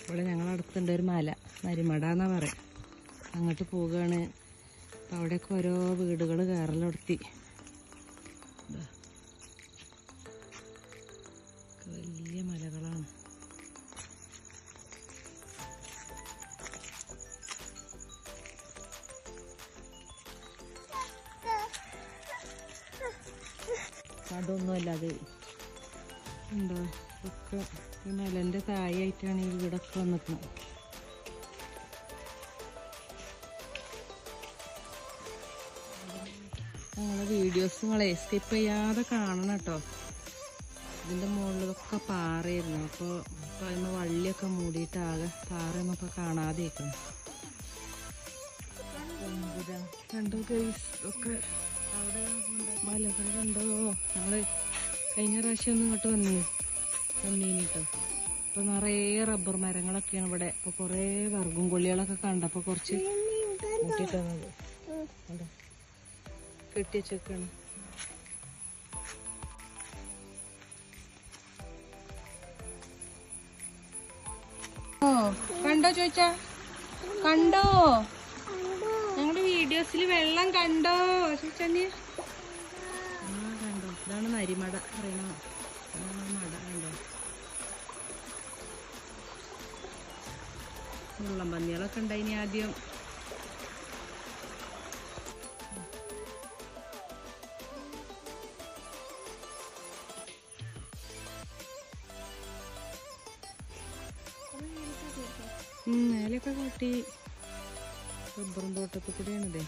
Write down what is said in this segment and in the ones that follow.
ഇവിടെ ഞങ്ങളടുത്തുണ്ട് ഒരു മല നരിമട എന്നാ പറയാം. അങ്ങോട്ട് പോവുകയാണ് അപ്പം അവിടെയൊക്കെ ഓരോ വീടുകൾ കയറലൊടുത്തി വലിയ മലകളാണ്. കടൊന്നുമല്ല അത്. എന്താ ഒക്കെ ഈ തായായിട്ടാണ് താഴെയായിട്ടാണ് ഈ വീടൊക്കെ വന്നിട്ട് ഞങ്ങളെ വീഡിയോസ് നിങ്ങളെ സ്കിപ്പ് ചെയ്യാതെ കാണണം കേട്ടോ. ഇതിന്റെ മുകളിലൊക്കെ പാറയായിരുന്നു. അപ്പോൾ ഇപ്പോൾ വള്ളിയൊക്കെ മൂടിയിട്ട് ആകെ പാറയൊന്നും ഇപ്പോൾ കാണാതെ ഇരിക്കണം കണ്ടോ ഗൈസ് ഒക്കെ അവിടെ മലകൾ കണ്ടോ? നമ്മൾ കഴിഞ്ഞ പ്രാവശ്യം ഒന്നും ഇങ്ങോട്ട് വന്നു വന്നീനിട്ടോ ഇപ്പൊ നിറയെ റബ്ബർ മരങ്ങളൊക്കെയാണ് ഇവിടെ. ഇപ്പൊ കൊറേ വർഗും കൊള്ളികളൊക്കെ കണ്ടപ്പോ കുറച്ച് കൂട്ടിട്ടത് കണ്ടോ കെട്ടി വെച്ചേക്കാണ്. ഓ കണ്ടോ ചോദിച്ചാ? കണ്ടോ? ഞങ്ങളുടെ വീഡിയോസിൽ വെള്ളം കണ്ടോ? ചോദിച്ചാ കണ്ടോ. ഇതാണ് നരിമട. ഇതാണ് മട. മുള്ളം പന്നികളൊക്കെ ഉണ്ടായിനി ആദ്യം. മേലെയൊക്കെ കൂട്ടി. റബ്ബറും തോട്ടത്തിൽ കൂടെയാണിതേ.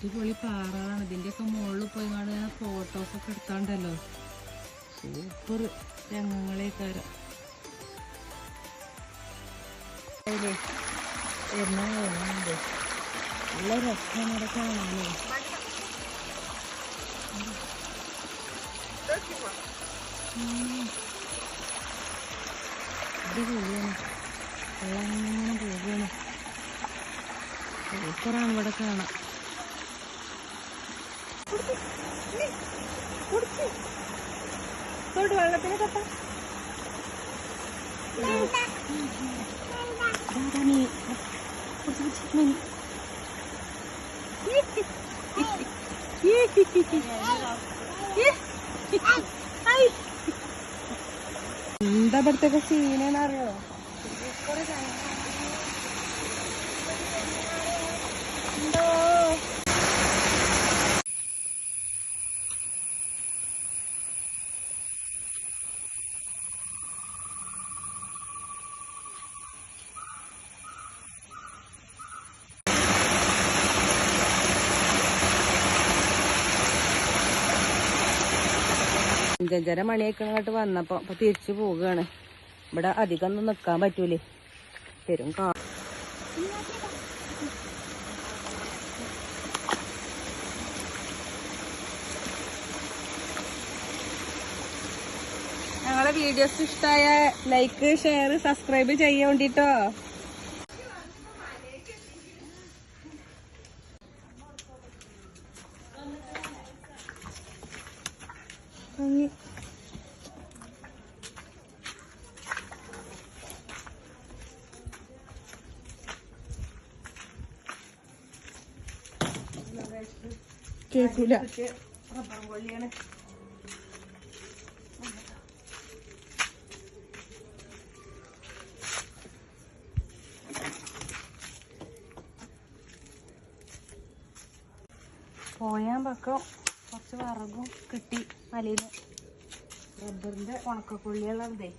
ഇതുപൊളി പാറകളാണ്. ഇതിന്റെയൊക്കെ മുകളിൽ പോയി ഫോട്ടോസ് ഒക്കെ എടുത്താണ്ടല്ലോ. സൂപ്പർ അതിലേ എറണാകുളം നല്ല രസം ഇവിടെ ഇങ്ങനെ പോവുകയാണ്. സൂപ്പറാണ് ഇവിടെ കാണാൻ. തൊട്ട് വെള്ളത്തിന് കത്ത എന്താ ഇവിടുത്തെ സീനെന്നറിയോ എന്തോ അഞ്ചഞ്ചര മണിയൊക്കെ ഇങ്ങോട്ട് വന്നപ്പോ അപ്പൊ തിരിച്ചു പോവുകയാണ്. ഇവിടെ അധികം ഒന്നും നിക്കാൻ പറ്റൂലേ. തരും കാ ഞങ്ങളെ വീഡിയോസ് ഇഷ്ടമായ ലൈക്ക് ഷെയർ സബ്സ്ക്രൈബ് ചെയ്യാൻ വേണ്ടിട്ടോ കേക്കൂല. പോയാൻ പക്കം. കുറച്ച് വിറകും കിട്ടി. മലയിൽ റബ്ബറിന്റെ ഉണക്കക്കൊള്ളികളാണിതേ